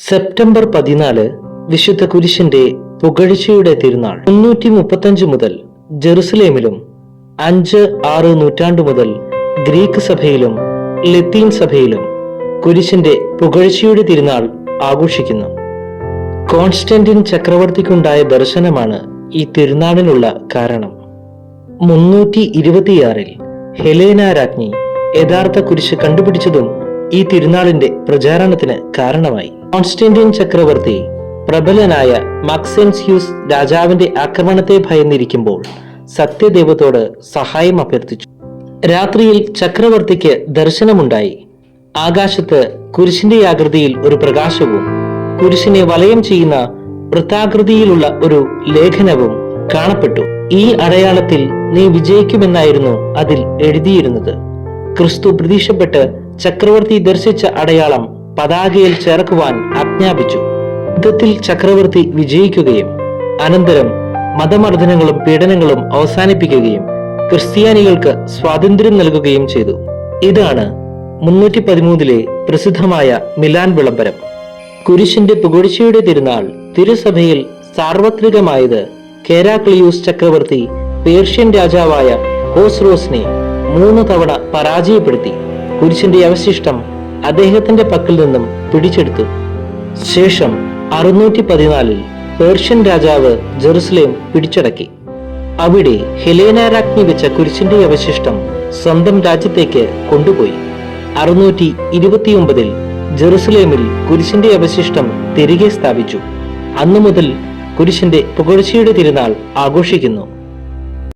September പതിനാല് വിശുദ്ധ കുരിശിന്റെ പുകഴ്ചയുടെ തിരുനാൾ. മുന്നൂറ്റി മുപ്പത്തഞ്ച് മുതൽ ജെറുസലേമിലും അഞ്ച് ആറ് നൂറ്റാണ്ടു മുതൽ ഗ്രീക്ക് സഭയിലും ലത്തീൻ സഭയിലും കുരിശിന്റെ പുകഴ്ചയുടെ തിരുനാൾ ആഘോഷിക്കുന്നു. കോൺസ്റ്റന്റിൻ ചക്രവർത്തിക്കുണ്ടായ ദർശനമാണ് ഈ തിരുനാളിനുള്ള കാരണം. മുന്നൂറ്റി ഇരുപത്തിയാറിൽ ഹെലേന രാജ്ഞി യഥാർത്ഥ കുരിശ് കണ്ടുപിടിച്ചതും ഈ തിരുനാളിന്റെ പ്രചാരണത്തിന് കാരണമായി. കോൺസ്റ്റന്റൈൻ ചക്രവർത്തി പ്രബലനായ മക്സെൻസ്യൂസ് രാജാവിന്റെ ആക്രമണത്തെ ഭയന്നിരിക്കുമ്പോൾ സത്യദേവത്തോട് സഹായം അഭ്യർത്ഥിച്ചു. രാത്രിയിൽ ചക്രവർത്തിക്ക് ദർശനമുണ്ടായി. ആകാശത്ത് കുരിശിന്റെ ആകൃതിയിൽ ഒരു പ്രകാശവും കുരിശിനെ വലയം ചെയ്യുന്ന വൃത്താകൃതിയിലുള്ള ഒരു ലേഖനവും കാണപ്പെട്ടു. ഈ അടയാളത്തിൽ നീ വിജയിക്കുമെന്നായിരുന്നു അതിൽ എഴുതിയിരുന്നത്. ക്രിസ്തു പ്രതീക്ഷപ്പെട്ട് ചക്രവർത്തി ദർശിച്ച അടയാളം പതാകയിൽ ചേർക്കുവാൻ ആജ്ഞാപിച്ചു. യുദ്ധത്തിൽ ചക്രവർത്തി വിജയിക്കുകയും അനന്തരം മതമർദ്ദനങ്ങളും പീഡനങ്ങളും അവസാനിപ്പിക്കുകയും ക്രിസ്ത്യാനികൾക്ക് സ്വാതന്ത്ര്യം നൽകുകയും ചെയ്തു. ഇതാണ് മുന്നൂറ്റി പതിമൂന്നിലെ പ്രസിദ്ധമായ മിലാൻ വിളംബരം. കുരിശിന്റെ പുകഴ്ചയുടെ തിരുനാൾ തിരുസഭയിൽ സാർവത്രികമായത് കേരാക്ലിയൂസ് ചക്രവർത്തി പേർഷ്യൻ രാജാവായ ഹോസ്റോസിനെ മൂന്ന് തവണ പരാജയപ്പെടുത്തി. കുരിശിന്റെ അവശിഷ്ടം അദ്ദേഹത്തിന്റെ പക്കൽ നിന്നും പിടിച്ചെടുത്തു. ശേഷം അറുന്നൂറ്റി പതിനാലിൽ പേർഷ്യൻ രാജാവ് ജെറുസലേം പിടിച്ചടക്കി. അവിടെ ഹെലേന രാജ്ഞി വെച്ച കുരിശിന്റെ അവശിഷ്ടം സ്വന്തം രാജ്യത്തേക്ക് കൊണ്ടുപോയി. അറുന്നൂറ്റി ഇരുപത്തിയൊമ്പതിൽ ജെറുസലേമിൽ കുരിശിന്റെ അവശിഷ്ടം തിരികെ സ്ഥാപിച്ചു. അന്നു മുതൽ കുരിശിന്റെ പുകഴ്ചയുടെ തിരുനാൾ ആഘോഷിക്കുന്നു.